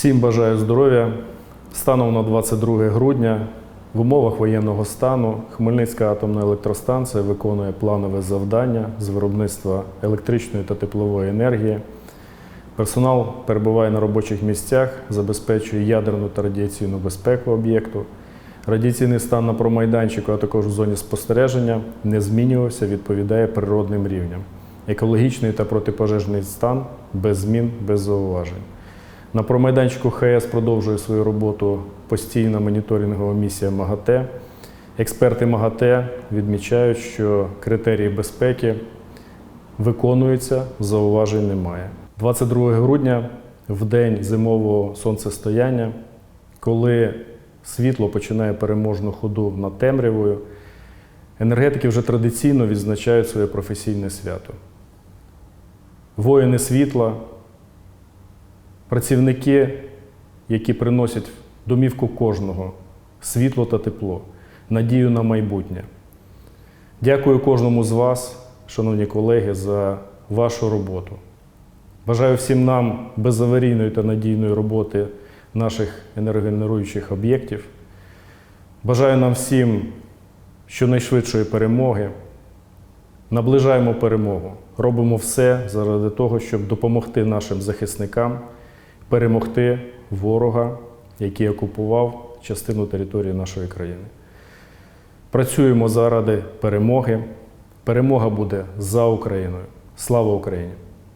Всім бажаю здоров'я. Станом на 22 грудня в умовах воєнного стану Хмельницька атомна електростанція виконує планове завдання з виробництва електричної та теплової енергії. Персонал перебуває на робочих місцях, забезпечує ядерну та радіаційну безпеку об'єкту. Радіаційний стан на промайданчику, а також в зоні спостереження не змінювався, відповідає природним рівням. Екологічний та протипожежний стан без змін, без зауважень. На промайданчику ХС продовжує свою роботу постійна моніторингова місія МАГАТЕ. Експерти МАГАТЕ відмічають, що критерії безпеки виконуються, зауважень немає. 22 грудня, в день зимового сонцестояння, коли світло починає переможну ходу над темрявою, енергетики вже традиційно відзначають своє професійне свято. Воїни світла, працівники, які приносять в домівку кожного світло та тепло, надію на майбутнє. Дякую кожному з вас, шановні колеги, за вашу роботу. Бажаю всім нам безаварійної та надійної роботи наших енергогенеруючих об'єктів. Бажаю нам всім щонайшвидшої перемоги. Наближаємо перемогу. Робимо все заради того, щоб допомогти нашим захисникам перемогти ворога, який окупував частину території нашої країни. Працюємо заради перемоги. Перемога буде за Україною. Слава Україні!